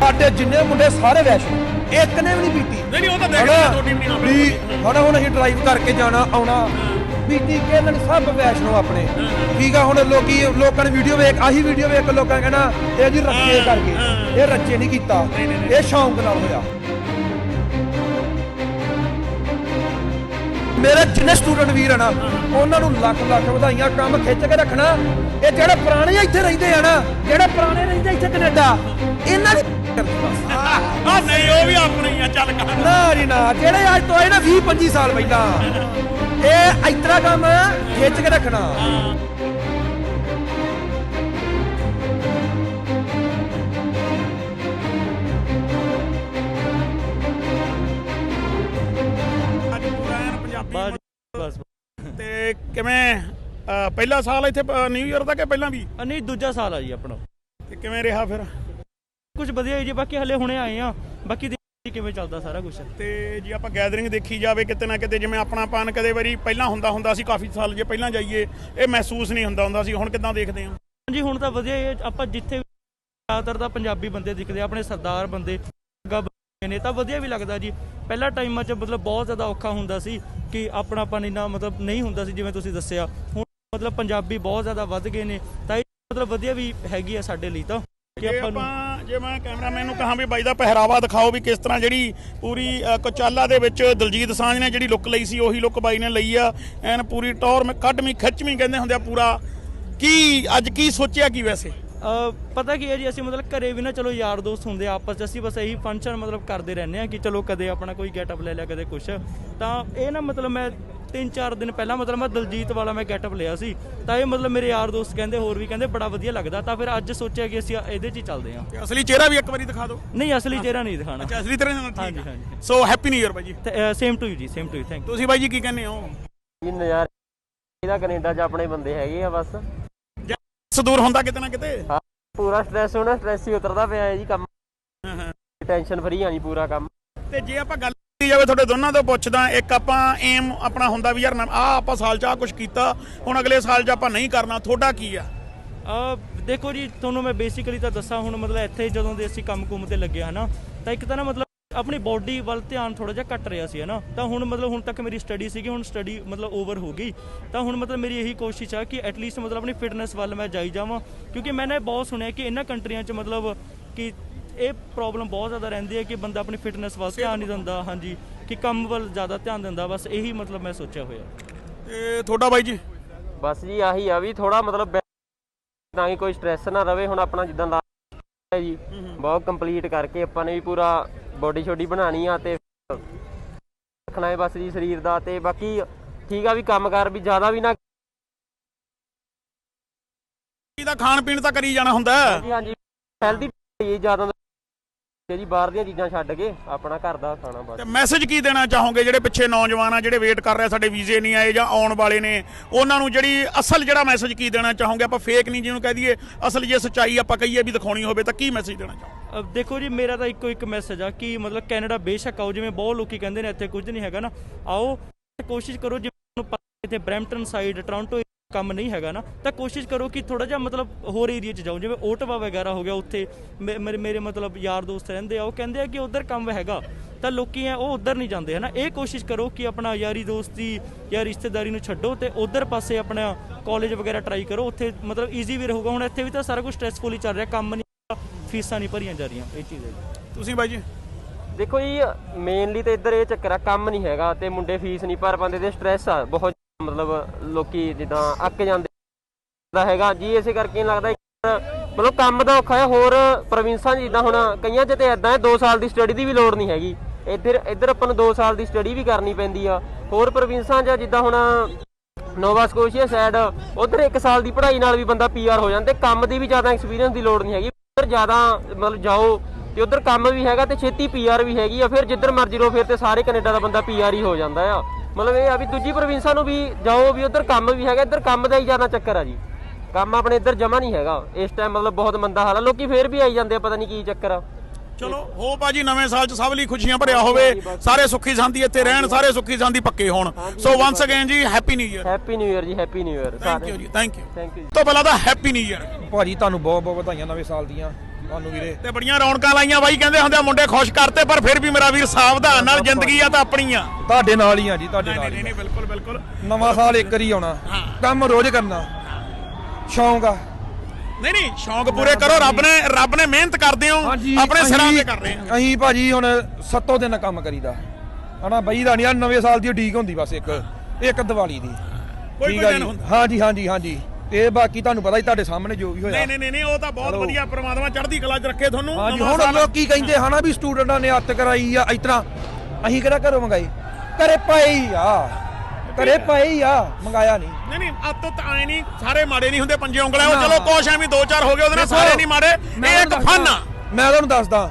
ਸਾਡੇ ਜਿੰਨੇ ਮੁੰਡੇ ਸਾਰੇ ਵੈਸ਼ਨੋ ਇੱਕ ਨੇ ਵੀ ਨਹੀਂ ਪੀਤੀ ਨਹੀਂ ਨਹੀਂ ਉਹ ਤਾਂ ਦੇਖ ਲਿਆ ਤੁਹਾਡੀ ਵੀ ਨਾ ਵੀ ਹੁਣ ਹੁਣ ਅਸੀਂ ਡਰਾਈਵ ਕਰਕੇ ਜਾਣਾ ਆਉਣਾ। ਪੀਤੀ ਕਿਹਨਾਂ ਨੇ ਸਭ ਵੈਸ਼ਨੋ ਆਪਣੇ। ਠੀਕ ਆ ਹੁਣ ਲੋਕੀ ਲੋਕਾਂ ਨੇ ਵੀਡੀਓ ਵੇਖ ਆਹੀ ਵੀਡੀਓ ਵੇਖ ਲੋਕਾਂ ਕਹਿਣਾ ਇਹ ਜੀ ਰੱਜੇ ਕਰਕੇ। ਇਹ ਰੱਜੇ ਨਹੀਂ ਕੀਤਾ। ਇਹ ਸ਼ੌਂਕ ਨਾਲ ਹੋਇਆ। ਮੇਰੇ ਜਿੰਨੇ ਸਟੂਡੈਂਟ ਵੀਰ ਆ ਨਾ ਉਹਨਾਂ ਨੂੰ ਲੱਖ ਲੱਖ ਵਧਾਈਆਂ ਕੰਮ ਖਿੱਚ ਕੇ ਰੱਖਣਾ। ਇਹ ਜਿਹੜੇ ਪੁਰਾਣੇ ਇੱਥੇ ਰਹਿੰਦੇ ਆ ਨਾ ਜਿਹੜੇ ਪੁਰਾਣੇ ਰਹਿੰਦੇ ਇੱਥੇ ਕੈਨੇਡਾ ਇਹਨਾਂ ਦੀ ਕਰਨੀ ਬਸ ਆ ਨਹੀਂ ਉਹ ਵੀ ਆਪਣੇ ਹੀ ਆ ਚੱਲ ਕਰ। ਨਾ ਜੀ ਨਾ ਜਿਹੜੇ ਅੱਜ ਤੋਂ ਆਏ ਨਾ 20 25 ਸਾਲ ਪਹਿਲਾਂ ਇਹ ਇਤਰਾ ਕੰਮ ਖਿੱਚ ਕੇ ਰੱਖਣਾ। ਅੱਜ ਪੂਰਾ ਐਨ ਪੰਜਾਬੀ ਬਸ ਤੇ ਕਿਵੇਂ ਅ, ਪਹਿਲਾ ਸਾਲ ਇੱਥੇ ਨਿਊ ਇਅਰ ਦਾ ਕਿ ਪਹਿਲਾਂ ਵੀ? ਨਹੀਂ ਦੂਜਾ ਸਾਲ ਆ ਜੀ ਆਪਣਾ। ਤੇ ਕਿਵੇਂ ਰਿਹਾ ਫਿਰ? ਕੁਝ ਵਧੀਆ ਜੀ ਬਾਕੀ ਹਲੇ ਹੁਣੇ ਆਏ ਆ। ਬਾਕੀ ਦੇਖੀ ਕਿਵੇਂ ਚੱਲਦਾ ਸਾਰਾ ਕੁਝ ਤੇ ਜੇ ਆਪਾਂ ਗੈਦਰਿੰਗ ਦੇਖੀ ਜਾਵੇ ਕਿਤੇ ਨਾ ਕਿਤੇ ਜਿਵੇਂ ਆਪਣਾ ਪਾਨ ਕਦੇ ਵਾਰੀ ਪਹਿਲਾਂ ਹੁੰਦਾ ਹੁੰਦਾ ਸੀ ਕਾਫੀ ਸਾਲ ਜੇ ਪਹਿਲਾਂ ਜਾਈਏ ਇਹ ਮਹਿਸੂਸ ਨਹੀਂ ਹੁੰਦਾ ਹੁੰਦਾ ਸੀ ਹੁਣ ਕਿਦਾਂ ਦੇਖਦੇ ਹੋ? ਹਾਂਜੀ ਹੁਣ ਤਾਂ ਵਧੀਆ ਹੀ ਹੈ ਆਪਾਂ ਜਿੱਥੇ ਵੀ ਜ਼ਿਆਦਾਤਰ ਤਾਂ ਪੰਜਾਬੀ ਬੰਦੇ ਦਿਖਦੇ ਆ, ਆਪਣੇ ਸਰਦਾਰ ਬੰਦੇ ਅੱਗਾ ਬੰਦੇ ਨੇ ਤਾਂ ਵਧੀਆ ਵੀ ਲੱਗਦਾ ਜੀ। ਪਹਿਲਾ ਟਾਈਮਾਂ 'ਚ ਮਤਲਬ ਬਹੁਤ ਜ਼ਿਆਦਾ ਔਖਾ ਹੁੰਦਾ ਸੀ ਕਿ ਆਪਣਾਪਨ ਇੰਨਾ ਮਤਲਬ ਨਹੀਂ ਹੁੰਦਾ ਸੀ ਜਿਵੇਂ ਤੁਸੀਂ ਦੱਸਿਆ। ਹੁਣ ਮਤਲਬ ਪੰਜਾਬੀ ਬਹੁਤ ਜ਼ਿਆਦਾ ਵੱਧ ਗਏ ਨੇ ਤਾਂ ਇਹ ਮਤਲਬ ਵਧੀਆ ਵੀ ਹੈਗੀ ਆ ਸਾਡੇ ਲਈ ਤਾਂ। ਕਿ ਜੇ ਆਪਾਂ ਨੂੰ ਆਪਾਂ ਜੇ ਮੈਂ ਕੈਮਰਾਮੈਨ ਨੂੰ ਕਹਾਂ ਵੀ ਬਾਈ ਦਾ ਪਹਿਰਾਵਾ ਦਿਖਾਓ ਵੀ ਕਿਸ ਤਰ੍ਹਾਂ ਜਿਹੜੀ ਪੂਰੀ ਅ, ਦੇ ਵਿੱਚ ਦਲਜੀਤ ਸਾਂਝ ਨੇ ਜਿਹੜੀ ਲੁੱਕ ਲਈ ਸੀ ਉਹੀ ਲੁੱਕ ਬਾਈ ਨੇ ਲਈ ਆ। ਐਨ ਪੂਰੀ ਟੌਰ ਮੈਂ ਕੱਢਵੀਂ ਖਿੱਚਵੀਂ ਕਹਿੰਦੇ ਹੁੰਦੇ ਆ ਪੂਰਾ। ਕੀ ਅੱਜ ਕੀ ਸੋਚਿਆ ਕੀ ਵੈਸੇ? ਪਤਾ ਕੀ ਹੈ ਜੀ ਅਸੀਂ ਮਤਲਬ ਘਰੇ ਵੀ ਨਾ ਚਲੋ ਯਾਰ ਦੋਸਤ ਹੁੰਦੇ ਆ ਆਪਸ 'ਚ ਅਸੀਂ ਬਸ ਇਹੀ ਫੰਕਸ਼ਨ ਮਤਲਬ ਕਰਦੇ ਰਹਿੰਦੇ ਆ ਕਿ ਚਲੋ ਕਦੇ ਆਪਣਾ ਕੋਈ ਗੈਟਅਪ ਲੈ ਲਿਆ ਕਦੇ ਕੁਛ। ਤਾਂ ਇਹ ਨਾ ਮਤਲਬ ਮੈਂ 3-4 ਦਿਨ ਪਹਿਲਾਂ ਮਤਲਬ ਮੈਂ ਦਲਜੀਤ ਵਾਲਾ ਮੈਂ ਗੈਟਅਪ ਲਿਆ ਸੀ। ਤਾਂ ਇਹ ਮਤਲਬ ਮੇਰੇ ਯਾਰ ਦੋਸਤ ਕਹਿੰਦੇ ਹੋਰ ਵੀ ਕਹਿੰਦੇ ਬੜਾ ਵਧੀਆ ਲੱਗਦਾ। ਤਾਂ ਫਿਰ ਅੱਜ ਸੋਚਿਆ ਕਿ ਅਸੀਂ ਇਹਦੇ 'ਚ ਹੀ ਚੱਲਦੇ ਆ ਤੇ ਅਸਲੀ ਚਿਹਰਾ ਵੀ ਇੱਕ ਵਾਰੀ ਦਿਖਾ ਦਿਓ। ਨਹੀਂ ਅਸਲੀ ਚਿਹਰਾ ਨਹੀਂ ਦਿਖਾਣਾ। ਅੱਛਾ ਅਸਲੀ ਤਰ੍ਹਾਂ ਨਾਲ ਠੀਕ ਹਾਂਜੀ, ਆ। ਹਾਂਜੀ। ਸੋ ਹੈਪੀ ਨਿਊ ਇਅਰ ਬਾਈ ਜੀ। ਸੇਮ ਟੂ ਯੂ ਜੀ ਸੇਮ ਟੂ ਯੂ ਥੈਂਕ ਤੁਸੀਂ ਬਾਈ ਜੀ ਕੀ ਕਹਿੰਦੇ ਹੋ? ਜੀ ਨਜ਼ਾਰੇ ਇਹਦਾ ਕੈਨੇਡਾ 'ਚ ਆਪਣੇ ਬੰਦੇ ਹੈਗੇ ਆ ਬਸ। ਸਦੂਰ ਹੁੰਦਾ ਕਿਤੇ ਨਾ ਕਿਤੇ। ਹਾਂ ਪੂਰਾ ਸਟ੍ਰੈਸ ਹੋਣਾ ਸਟ੍ਰੈਸ ਹੀ ਉਤਰਦਾ ਪਿਆ ਹੈ ਜੀ ਕੰਮ। ਹਾਂ, ਹਾਂ। ਟੈਨਸ਼ਨ ਫਰੀ ਆਣੀ ਪੂਰਾ ਕੰਮ। ਤੇ ਜੇ ਆਪਾਂ ਗੱਲ ਜਾਵੇ, ਤੁਹਾਡੇ ਦੋਨਾਂ ਤੋਂ ਪੁੱਛਦਾ, ਇੱਕ ਆਪਾਂ ਏਮ ਆਪਣਾ ਹੁੰਦਾ ਵੀ ਯਾਰ ਆ ਆਪਾਂ ਸਾਲ ਚ ਆ ਕੁਝ ਕੀਤਾ, ਹੁਣ ਅਗਲੇ ਸਾਲ ਚ ਆਪਾਂ ਨਹੀਂ ਕਰਨਾ, ਤੁਹਾਡਾ ਕੀ ਆ? ਅ ਦੇਖੋ ਜੀ, ਤੁਹਾਨੂੰ ਮੈਂ ਬੇਸਿਕਲੀ ਤਾਂ ਦੱਸਾਂ, ਹੁਣ ਮਤਲਬ ਇੱਥੇ ਜਦੋਂ ਦੇ ਅਸੀਂ ਕੰਮ ਕੁੰਮ ਤੇ ਲੱਗੇ ਹਨਾ ਤਾਂ ਇੱਕ ਤਾਂ ਨਾ ਮਤਲਬ ਆਪਣੀ ਬਾਡੀ ਵੱਲ ਧਿਆਨ ਥੋੜਾ ਜਿਹਾ ਘਟ ਰਿਹਾ ਸੀ ਹਨਾ ਤਾਂ ਹੁਣ ਮਤਲਬ ਹੁਣ ਤੱਕ ਮੇਰੀ ਸਟੱਡੀ ਸੀਗੀ, ਹੁਣ ਸਟੱਡੀ ਮਤਲਬ ਓਵਰ ਹੋ ਗਈ। ਤਾਂ ਹੁਣ ਮਤਲਬ ਮੇਰੀ ਇਹੀ ਕੋਸ਼ਿਸ਼ ਆ ਕਿ ਐਟਲੀਸਟ ਮਤਲਬ ਆਪਣੀ ਫਿਟਨੈਸ ਵੱਲ ਮੈਂ ਜਾਈ ਜਾਵਾਂ, ਕਿਉਂਕਿ ਮੈंने ਬਹੁਤ ਸੁਣਿਆ ਕਿ ਇਹਨਾਂ ਕੰਟਰੀਆਂ 'ਚ ਮਤਲਬ ਕਿ ਇਹ ਪ੍ਰੋਬਲਮ ਬਹੁਤ ਜ਼ਿਆਦਾ ਰਹਿੰਦੀ ਹੈ ਕਿ ਬੰਦਾ ਆਪਣੀ ਫਿਟਨੈਸ ਵੱਲ ਧਿਆਨ ਨਹੀਂ ਦਿੰਦਾ ਹਾਂਜੀ ਕਿ ਕੰਮ ਵੱਲ ਜ਼ਿਆਦਾ ਧਿਆਨ ਦਿੰਦਾ ਬਸ ਇਹੀ ਮਤਲਬ ਮੈਂ ਸੋਚਿਆ ਹੋਇਆ। ਤੇ ਤੁਹਾਡਾ ਬਾਈ ਜੀ? ਬਸ ਜੀ ਆਹੀ ਆ ਵੀ ਥੋੜਾ ਮਤਲਬ ਤਾਂ ਕਿ ਕੋਈ ਸਟ੍ਰੈਸ ਨਾ ਰਵੇ ਹੁਣ ਆਪਣਾ ਜਿੱਦਾਂ ਦਾ ਹੈ ਜੀ ਬਹੁਤ ਕੰਪਲੀਟ ਕਰਕੇ ਆਪਾਂ ਨੇ ਵੀ ਪੂਰਾ ਬੋਡੀ ਛੋਡੀ ਬਣਾਣੀ ਆ ਤੇ ਰੱਖਣਾ ਹੈ ਬਸ ਜੀ ਸਰੀਰ ਦਾ ਤੇ ਬਾਕੀ ਠੀਕ ਆ ਵੀ ਕੰਮਕਾਰ ਵੀ ਜ਼ਿਆਦਾ ਵੀ ਨਾ ਇਹਦਾ ਖਾਣ ਪੀਣ ਤਾਂ ਕਰੀ ਜਾਣਾ ਹੁੰਦਾ। ਹੈ। ਜੀ ਹਾਂਜੀ ਹੈਲਦੀ ਜ਼ਿਆਦਾ ਜੀ ਬਾਹਰ ਦੀਆਂ ਚੀਜ਼ਾਂ ਛੱਡ ਕੇ ਆਪਣਾ ਘਰ ਦਾ ਖਾਣਾ ਬਸ। ਤੇ ਮੈਸੇਜ ਕੀ ਦੇਣਾ ਚਾਹੋਗੇ? ਜਿਹੜੇ ਪਿੱਛੇ ਨੌਜਵਾਨ ਆ ਜਿਹੜੇ ਵੇਟ ਕਰ ਰਹੇ ਸਾਡੇ ਵੀਜ਼ੇ ਨਹੀਂ ਆਏ ਜਾਂ ਆਉਣ ਵਾਲੇ ਨੇ ਉਹਨਾਂ ਨੂੰ ਜਿਹੜੀ ਅਸਲ ਜਿਹੜਾ ਮੈਸੇਜ ਕੀ ਦੇਣਾ ਚਾਹੋਗੇ? ਆਪਾਂ ਫੇਕ ਨਹੀਂ ਜਿਹਨੂੰ ਕਹਿ ਦਈਏ ਅਸਲ ਜੇ ਸੱਚਾਈ ਆਪਾਂ ਕਹੀਏ ਵੀ ਦਿਖਾਉਣੀ ਹੋਵੇ ਤਾਂ ਕੀ ਮੈਸੇਜ ਦੇਣਾ ਚਾਹੋਗੇ? ਅਹ ਦੇਖੋ ਜੀ ਮੇਰਾ ਤਾਂ ਇੱਕੋ ਇੱਕ ਮੈਸੇਜ ਆ ਕਿ ਮਤਲਬ ਕੈਨੇਡਾ ਬੇਸ਼ੱਕ ਆਓ ਜਿਵੇਂ ਬਹੁਤ ਲੋਕੀ ਕਹਿੰਦੇ ਨੇ ਇੱਥੇ ਕੁਝ ਨਹੀਂ ਹੈਗਾ ਨਾ। ਆਓ ਕੋਸ਼ਿਸ਼ ਕਰੋ ਜਿਵੇਂ ਤੁਹਾਨੂੰ ਪਤਾ ਇੱਥੇ ਬ੍ਰੈਂਪਟਨ ਸਾਈਡ ਟੋਰਾਂਟੋ ਕੰਮ ਨਹੀਂ ਹੈਗਾ ਨਾ ਤਾਂ ਕੋਸ਼ਿਸ਼ ਕਰੋ ਕਿ ਥੋੜਾ ਜਿਹਾ ਮਤਲਬ ਹੋਰ ਏਰੀਆ 'ਚ ਜਾਓ ਜਿਵੇਂ ਓਟਵਾ ਵਗੈਰਾ ਹੋ ਗਿਆ ਉੱਥੇ ਮੇ- ਮੇਰੇ ਮੇਰੇ ਮਤਲਬ ਯਾਰ ਦੋਸਤ ਰਹਿੰਦੇ ਆ ਉਹ ਕਹਿੰਦੇ ਆ ਕਿ ਉਧਰ ਕੰਮ ਹੈਗਾ ਤਾਂ ਲੋਕੀ ਆ ਉਹ ਉਧਰ ਨਹੀਂ ਜਾਂਦੇ ਹਨਾ? ਇਹ ਕੋਸ਼ਿਸ਼ ਕਰੋ ਕਿ ਆਪਣਾ ਯਾਰੀ ਦੋਸਤੀ ਜਾਂ ਰਿਸ਼ਤੇਦਾਰੀ ਨੂੰ ਛੱਡੋ ਤੇ ਉਧਰ ਪਾਸੇ ਆਪਣਾ ਕਾਲਜ ਵਗੈਰਾ ਟਰਾਈ ਕਰੋ ਉੱਥੇ ਮਤਲਬ ਈਜ਼ੀ ਵੀ ਰਹੂਗਾ। ਹੁਣ ਇੱਥੇ ਵੀ ਤਾਂ ਸਾਰਾ ਕੁਝ ਸਟ੍ਰੈਸਫੁਲ ਹੀ ਚੱਲ ਰਿਹਾ ਕੰਮ ਨਹੀਂ ਫੀਸਾਂ ਨਹੀਂ ਭਰੀਆਂ ਜਾ ਰਹੀਆਂ ਇਹ ਚੀਜ਼ ਹੈ ਜੀ। ਤੁਸੀਂ ਬਾਈ ਜੀ? ਦੇਖੋ ਜੀ ਮੇਨਲੀ ਤਾਂ ਇੱਧਰ ਇਹ ਚੱਕਰ ਆ ਕੰਮ ਨਹੀਂ ਹੈਗਾ ਤੇ ਮੁੰਡੇ ਫੀਸ ਨਹੀਂ ਭਰ ਪਾਉਂਦੇ ਤੇ ਸਟ੍ਰੈਸ ਆ ਬਹੁਤ ਮਤਲਬ ਲੋਕੀ ਜਿੱਦਾਂ ਅੱਕ ਜਾਂਦੇ ਦਾ ਹੈਗਾ। ਜੀ, ਇਸੇ ਕਰਕੇ ਲੱਗਦਾ। ਮਤਲਬ ਕੰਮ ਦਾ ਔਖਾ ਹੈ। ਹੋਰ ਪ੍ਰੋਵਿੰਸਾਂ 'ਚ ਜਿੱਦਾਂ ਹੁਣ ਕਈਆਂ 'ਚ ਤੇ ਇਦਾਂ ਹੈ 2 ਸਾਲ ਦੀ ਸਟੱਡੀ ਦੀ ਵੀ ਲੋੜ ਨਹੀਂ ਹੈਗੀ। ਇੱਧਰ ਇੱਧਰ ਆਪਾਂ ਨੂੰ 2 ਸਾਲ ਦੀ ਸਟੱਡੀ ਵੀ ਕਰਨੀ ਪੈਂਦੀ ਆ। ਹੋਰ ਪ੍ਰੋਵਿੰਸਾਂ 'ਚ ਜਿੱਦਾਂ ਹੁਣ ਨੋਵਾ ਸਕੋਸ਼ੀਆ ਸਾਈਡ ਉਧਰ 1 ਸਾਲ ਦੀ ਪੜ੍ਹਾਈ ਨਾਲ ਵੀ ਬੰਦਾ ਪੀਆਰ ਹੋ ਜਾਂਦਾ ਕੰਮ ਦੀ ਵੀ ਜ਼ਿਆਦਾ ਐਕਸਪੀਰੀਅੰਸ ਦੀ ਲੋੜ ਨਹੀਂ ਹੈਗੀ। ਉਧਰ ਜ਼ਿਆਦਾ ਮਤਲਬ ਜਾਓ ਤੇ ਉਧਰ ਕੰਮ ਵੀ ਹੈਗਾ ਤੇ ਛੇਤੀ ਪੀਆਰ ਵੀ ਹੈਗੀ ਆ। ਫਿਰ ਜਿੱਧਰ ਮਰਜ਼ੀ ਰੋ, ਫਿਰ ਤੇ ਸਾਰੇ ਕੈਨੇਡਾ ਦਾ ਬੰਦਾ ਪੀਆਰ ਹੀ ਹੋ ਜਾਂਦਾ ਆ। ਮਤਲਬ ਇਹ ਆ ਵੀ ਦੂਜੀ ਪ੍ਰੋਵਿੰਸਾਂ ਨੂੰ ਵੀ ਜਾਓ ਵੀ ਉਧਰ ਕੰਮ ਵੀ ਹੈਗਾ ਇੱਧਰ ਕੰਮ ਦਾ ਹੀ ਜ਼ਿਆਦਾ ਚੱਕਰ ਆ ਜੀ। ਕੰਮ ਆਪਣੇ ਇੱਧਰ ਜਮਾ ਨਹੀਂ ਹੈਗਾ। ਇਸ ਟਾਈਮ ਮਤਲਬ ਬਹੁਤ ਮੰਦਾ ਹਾਲ ਆ। ਲੋਕੀ ਫੇਰ ਵੀ ਆਈ ਜਾਂਦੇ ਆ ਪਤਾ ਨਹੀਂ ਕੀ ਚੱਕਰ ਆ। ਚਲੋ ਹੋ ਭਾਜੀ ਨਵੇਂ ਸਾਲ ਚ ਸਭ ਲਈ ਖੁਸ਼ੀਆਂ ਭਰਿਆ ਹੋਵੇ। ਸਾਰੇ ਸੁੱਖੀ ਸਾਂਦੀ ਇੱਥੇ ਰਹਿਣ ਸਾਰੇ ਸੁੱਖੀ ਸਾਂਦੀ ਪੱਕੇ ਹੋਣ। ਸੋ ਵਾਂਸ ਅਗੇਨ ਜੀ happy new year happy new year ਜੀ happy new year thank you ਜੀ ਥੈਂਕ ਯੂ ਥੈਂਕ ਯੂ ਤੋਂ ਪਹਿਲਾਂ ਤਾਂ ਹੈਪੀ ਨਿਊ ਇਅਰ ਭਾਜੀ ਤੁਹਾਨੂੰ ਬਹੁਤ ਬਹੁਤ ਵਧਾਈਆਂ ਨਵੇਂ ਸਾਲ ਦੀਆਂ। ਤੁਹਾਨੂੰ ਵੀਰੇ। ਤੇ ਬੜੀਆਂ ਰੌਣਕਾਂ ਲਾਈਆਂ ਬਾਈ ਕਹਿੰਦੇ ਹੁੰਦੇ ਆ ਮੁੰਡੇ ਖੁਸ਼ ਕਰਤੇ ਪਰ ਫਿਰ ਵੀ ਮੇਰਾ ਵੀਰ ਸਾਵਧਾਨ ਨਾਲ ਜ਼ਿੰਦਗੀ ਆ ਤਾਂ ਆਪਣੀ ਆ। ਤੁਹਾਡੇ ਨਾਲ ਹੀ ਆ ਜੀ ਤੁਹਾਡੇ ਨਾਲ ਨਹੀਂ ਹੀ ਨਹੀਂ ਬਿਲਕੁਲ ਬਿਲਕੁਲ। ਨਵਾਂ ਸਾਲ ਇੱਕ ਵਾਰੀ ਆਉਣਾ। ਕੰਮ ਰੋਜ਼ ਕਰਨਾ। ਸ਼ੌਂਕ ਆ। ਨਹੀਂ ਨਹੀਂ ਸ਼ੌਂਕ ਪੂਰੇ ਕਰੋ ਰੱਬ ਨੇ ਰੱਬ ਨੇ ਮਿਹਨਤ ਕਰਦੇ ਹੋ ਆਪਣੇ ਸਿਰਾਂ ਤੇ ਕਰ ਰਹੇ ਆ ਅਸੀਂ ਭਾਜੀ ਹੁਣ ਸੱਤੋਂ ਦਿਨ ਕੰਮ ਕਰੀਦਾ। ਹਨਾ ਬਈ ਦਾ ਨਹੀਂ ਆ ਨਵੇਂ ਸਾਲ ਦੀ ਉਡੀਕ ਹੁੰਦੀ ਬਸ ਇੱਕ। ਇੱਕ ਦੀਵਾਲੀ ਦੀ। ਕੋਈ ਕੋਈ ਦਿਨ ਹੁੰਦਾ। ਹਾਂਜੀ ਹਾਂਜੀ ਹਾਂਜੀ। ਤੇ ਬਾਕੀ ਤੁਹਾਨੂੰ ਪਤਾ ਹੀ ਤੁਹਾਡੇ ਸਾਹਮਣੇ ਜੋ ਵੀ ਹੋਇਆ। ਨਹੀਂ ਨਹੀਂ ਨਹੀਂ ਉਹ ਤਾਂ ਬਹੁਤ। ਵਧੀਆ ਪ੍ਰਮਾਤਮਾ ਚੜ੍ਹਦੀ ਕਲਾ 'ਚ ਰੱਖੇ ਤੁਹਾਨੂੰ। ਹਾਂਜੀ ਹੁਣ ਲੋਕੀ ਕਹਿੰਦੇ ਹਨਾ ਵੀ ਸਟੂਡੈਂਟਾਂ ਨੇ ਹੱਥ ਕਰਾਈ ਆ ਇਤਨਾ ਅਸੀਂ ਕਿਹੜਾ ਘਰੋਂ ਮੰਗਾਈ? ਘਰੇ ਹੀ ਆ। ਘਰੇ ਹੀ। ਆ ਮੰਗਾਇਆ ਨਹੀਂ। ਨਹੀਂ ਨਹੀਂ ਅੱਤ ਤਾਂ ਐ ਨਹੀਂ ਸਾਰੇ ਮਾੜੇ ਨਹੀਂ ਹੁੰਦੇ ਪੰਜੇ ਉਂਗਲਾਂ। ਉਹ। ਚਲੋ ਕੁਛ ਐਵੇਂ ਦੋ ਚਾਰ ਹੋ ਗਏ ਉਹਦੇ ਨਾਲ ਸਾਰੇ ਨਹੀਂ ਮਾੜੇ। ਇਹ ਇੱਕ ਫਨ ਆ। ਮੈਂ ਤੁਹਾਨੂੰ ਦੱਸਦਾ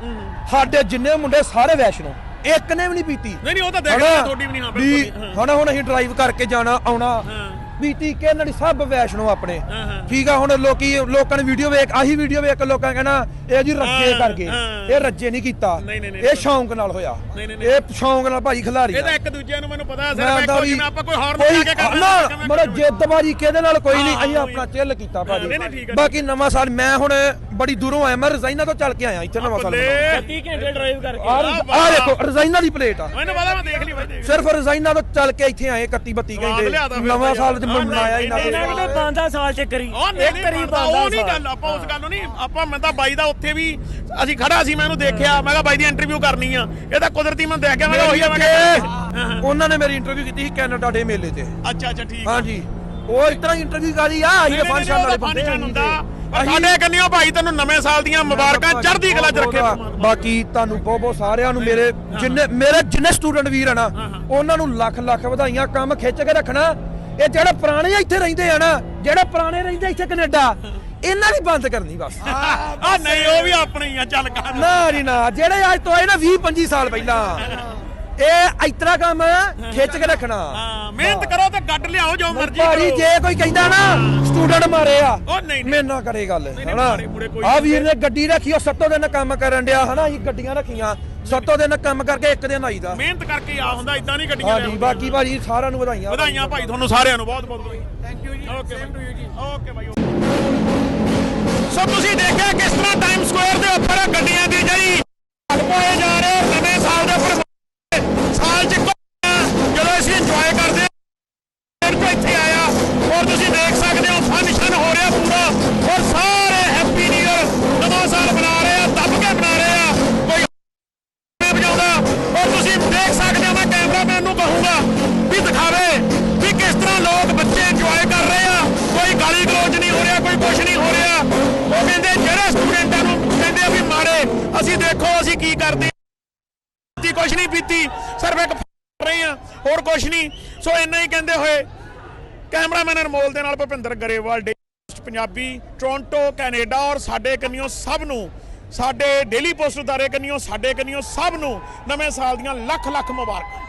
ਸਾਡੇ ਜਿੰਨੇ ਮੁੰਡੇ ਸਾਰੇ ਵੈਸ਼ਨੋ ਇੱਕ ਨੇ ਵੀ ਨਹੀਂ ਪੀਤੀ। ਨਹੀਂ ਨਹੀਂ ਉਹ ਤਾਂ ਦੇਖ ਤੁਹਾਡੀ ਵੀ ਨਹੀਂ ਹਾਂ ਬਿਲਕੁਲ ਨਹੀਂ, ਹਾਂ। ਹਨਾ ਹੁਣ ਅਸੀਂ ਡਰਾਈਵ ਕਰਕੇ ਜਾਣਾ ਆਉਣਾ। ਬੀਤੀ ਕਿਹਨਾਂ ਦੀ ਸਭ ਵੈਸ਼ਨੋ ਆਪਣੇ। ਠੀਕ ਆ ਹੁਣ ਲੋਕੀ ਲੋਕਾਂ ਨੇ ਵੀਡੀਓ ਵੇਖ ਆਹੀ ਵੀਡੀਓ ਵੇਖ ਕੇ ਲੋਕਾਂ ਕਹਿਣਾ ਇਹ ਜੀ ਰੱਜੇ ਹਾਂ, ਕਰ ਗਏ ਹਾਂ। ਇਹ ਰੱਜੇ ਨਹੀਂ ਕੀਤਾ ਨਹੀਂ, ਨਹੀਂ, ਨਹੀਂ, ਇਹ ਸ਼ੌਂਕ ਨਾਲ ਹੋਇਆ ਨਹੀਂ, ਨਹੀਂ, ਨਹੀਂ। ਇਹ ਸ਼ੌਂਕ ਨਾਲ ਭਾਜੀ ਖਿਲਾਰੀ ਇਹ ਤਾਂ ਇੱਕ ਦੂਜੇ ਨੂੰ ਮੈਨੂੰ ਪਤਾ ਮੈਂ ਤਾਂ ਵੀ ਜਿਵੇਂ ਆਪਾਂ ਕੋਈ ਹਾਰਨ ਕੋਈ ਲਾ ਕੇ ਕਰਨਾ ਕਰਨਾ। ਜਿੱਦਬਾਜੀ ਕਿਹਦੇ ਨਾਲ ਕੋਈ ਨਹੀਂ ਅਸੀਂ। ਆਪਣਾ ਚਿੱਲ ਕੀਤਾ ਭਾਜੀ ਨਹੀਂ, ਨਹੀਂ, ਬਾਕੀ ਨਵਾਂ ਸਾਲ ਮੈਂ ਹੁਣ ਬੜੀ ਦੂਰੋਂ ਆਇਆ ਮੈਂ ਰਜ਼ਾਈਨਾ ਤੋਂ ਚੱਲ ਕੇ ਆਇਆ ਇੱਥੇ ਨਵਾਂ ਸਾਲ ਬੱਲੇ। ਮਨਾਉਣ 30 ਘੰਟੇ ਡਰਾਈਵ ਕਰਕੇ ਆਹ ਆਹ ਦੇਖੋ ਰਜ਼ਾਈਨਾ ਦੀ ਪਲੇਟ ਆ ਮੈਨੂੰ ਪਤਾ ਮੈਂ ਦੇਖ ਲਈ ਸਿਰਫ ਰਜ਼ਾਈਨਾ ਤੋਂ ਚੱਲ ਕੇ ਇੱਥੇ ਆਏ 31 32 ਸਵਾਦ ਘੰਟੇ ਨਵਾਂ ਭਾਈ। ਸਾਲ ਨਹੀਂ, ਮਨਾਇਆ ਹੀ ਨਾ ਨਹੀਂ, ਕੋਈ। ਨਹੀਂ, ਨਹੀਂ, ਪਾਂਦਾ ਸਾਲ ਚ ਕਰੀ ਉਹ ਨਹੀਂ ਨਹੀਂ ਕਰੀ ਬਣਦਾ, ਉਹ ਨਹੀਂ ਗੱਲ ਆਪਾਂ ਉਸ ਗੱਲ ਨੂੰ ਨਹੀਂ ਆਪਾਂ ਮੈਂ ਤਾਂ ਬਾਈ ਦਾ ਉੱਥੇ ਵੀ ਅਸੀਂ ਖੜਾ ਸੀ ਮੈਂ ਉਹਨੂੰ ਦੇਖਿਆ ਮੈਂ ਕਿਹਾ ਬਾਈ ਦੀ ਇੰਟਰਵਿਊ ਕਰਨੀ ਆ। ਇਹ ਤਾਂ ਕੁਦਰਤੀ ਮੈਂ ਦੇਖ ਗਿਆ ਮੈਂ ਕਿਹਾ ਉਹੀ ਆ ਮੈਂ ਕਿਹਾ ਉਹਨਾਂ ਨੇ ਮੇਰੀ ਇੰਟਰਵਿਊ ਕੀਤੀ ਸੀ ਕੈਨੇਡਾ ਦੇ ਮੇਲੇ ਤੇ। ਅੱਛਾ ਅੱਛਾ ਠੀਕ ਆ। ਹਾਂਜੀ। ਉਹ ਇਸ ਤਰ੍ਹਾਂ ਇੰਟਰਵਿਊ ਕਰੀ ਆ ਅਸੀਂ ਨਹੀਂ, ਨਹੀਂ, ਫੰਕਸ਼ਨ ਨਹੀਂ, ਵਾਲੇ ਉਹਦਾ ਬੰਦੇ function ਅਸੀਂ ਹੁੰਦਾ। ਤੇ। ਪਰ ਸਾਡੇ ਕੰਨਿਓ ਭਾਈ ਤੈਨੂੰ ਨਵੇਂ ਸਾਲ ਦੀਆਂ ਮੁਬਾਰਕਾਂ ਚੜ੍ਹਦੀ ਕਲਾ ਚ ਰੱਖੇ। ਬਹੁਤ-। ਬਾਕੀ ਤੁਹਾਨੂੰ ਬਹੁਤ ਬਹੁਤ ਸਾਰਿਆਂ ਨੂੰ ਮੇਰੇ ਜਿੰਨੇ ਮੇਰੇ ਜਿੰਨੇ ਸਟੂਡੈਂਟ ਵੀਰ ਆ ਨਾ ਉਹਨਾਂ ਨੂੰ ਲੱਖ ਲੱਖ ਵਧਾਈਆਂ ਕੰਮ ਖਿੱਚ ਕੇ ਰੱਖਣਾ। ਇਹ ਜਿਹੜੇ ਪੁਰਾਣੇ ਇੱਥੇ ਰਹਿੰਦੇ ਆ ਨਾ ਜਿਹੜੇ ਪੁਰਾਣੇ ਰਹਿੰਦੇ ਇੱਥੇ ਕੈਨੇਡਾ ਇਹਨਾਂ ਦੀ ਬੰਦ ਕਰਨੀ ਬਸ। ਆ ਨਹੀਂ ਉਹ ਵੀ ਆਪਣੇ ਹੀ ਆ ਚੱਲ ਕਰ। ਨਾ ਜੀ ਨਾ ਜਿਹੜੇ ਅੱਜ ਤੋਂ ਆਏ ਨਾ 20 25 ਸਾਲ ਪਹਿਲਾਂ ਇਹ ਇਤਰਾ ਕੰਮ ਖਿੱਚ ਕੇ ਰੱਖਣਾ। ਹਾਂ ਮਿਹਨਤ ਕਰੋ ਤੇ ਗੱਡ ਲਿਆਓ ਜੋ ਮਰਜ਼ੀ ਭਾਜੀ ਜੇ ਕੋਈ ਕਹਿੰਦਾ ਨਾ ਸਟੂਡੈਂਟ ਮਾਰੇ ਆ ਉਹ ਨਹੀਂ ਨਹੀਂ। ਮੇਰੇ ਨਾਲ ਕਰੇ ਗੱਲ ਹਨਾ? ਆ ਵੀਰ ਨੇ ਗੱਡੀ ਰੱਖੀ ਉਹ ਸੱਤੋਂ ਦਿਨ ਕੰਮ ਕਰਨ ਡਿਆ ਹਨਾ? ਅਸੀਂ ਗੱਡੀਆਂ ਰੱਖੀਆਂ। ਸੱਤੋਂ ਦਿਨ ਕੰਮ ਕਰਕੇ ਇੱਕ ਦਿਨ ਆਈਦਾ। ਮਿਹਨਤ ਕਰਕੇ ਆ ਹੁੰਦਾ ਇਦਾਂ ਨਹੀਂ ਗੱਡੀਆਂ ਹਾਂਜੀ। ਬਾਕੀ ਭਾਜੀ ਸਾਰਿਆਂ ਨੂੰ ਵਧਾਈਆਂ। ਵਧਾਈਆਂ ਭਾਈ ਤੁਹਾਨੂੰ ਸਾਰਿਆਂ ਨੂੰ ਬਹੁਤ ਬਹੁਤ ਵਧਾਈਆਂ। ਥੈਂਕ ਯੂ ਜੀ ਓਕੇ ਸੇਮ ਟੂ ਯੂ ਜੀ। ਓਕੇ ਭਾਈ ਸੋ ਤੁਸੀਂ ਦੇਖਿਆ ਕਿਸ ਤਰ੍ਹਾਂ ਟਾਈਮ ਸਕੁਆਇਰ ਦੇ ਉੱਪਰ ਗੱਡੀਆਂ ਦੀ ਜਿਹੜੀ ਢਲ ਪਾਏ ਜਾ ਰਹੇ ਨਵੇਂ ਸਾਲ ਦੇ ਕੈਮਰਾਮੈਨ ਨੂੰ ਕਹੂੰਗਾ ਵੀ ਦਿਖਾਵੇ ਵੀ ਕਿਸ ਤਰ੍ਹਾਂ ਲੋਕ ਬੱਚੇ ਇੰਜੋਏ ਕਰ ਰਹੇ ਆ। ਕੋਈ ਗਾਲੀ ਗਲੋਚ ਨਹੀਂ ਹੋ ਰਿਹਾ, ਕੋਈ ਕੁਝ ਨਹੀਂ ਹੋ ਰਿਹਾ। ਉਹ ਕਹਿੰਦੇ, ਜਿਹੜੇ ਸਟੂਡੈਂਟਾਂ ਨੂੰ ਕਹਿੰਦੇ ਆ ਵੀ ਮਾਰੇ ਅਸੀਂ ਦੇਖੋ ਅਸੀਂ ਕੀ ਕਰਦੇ ਪੀਤੀ ਕੁਛ ਨਹੀਂ ਪੀਤੀ, ਸਿਰਫ ਇੱਕ ਰਹੇ ਆ, ਹੋਰ ਕੁਛ ਨਹੀਂ। ਸੋ ਇੰਨਾ ਹੀ ਕਹਿੰਦੇ ਹੋਏ ਕੈਮਰਾਮੈਨ ਅਨਮੋਲ ਦੇ ਨਾਲ ਭੁਪਿੰਦਰ ਗਰੇਵਾਲ ਡੇ ਪੰਜਾਬੀ ਟੋਰਾਂਟੋ ਕੈਨੇਡਾ ਔਰ ਸਾਡੇ ਕੰਨਿਓ ਸਭ ਨੂੰ, ਸਾਡੇ ਡੇਲੀ ਪੋਸਟ ਉਤਾਰੇ ਕੰਨਿਓ, ਸਾਡੇ ਕੰਨਿਓ ਸਭ ਨੂੰ ਨਵੇਂ ਸਾਲ ਦੀਆਂ ਲੱਖ ਲੱਖ ਮੁਬਾਰਕਾਂ।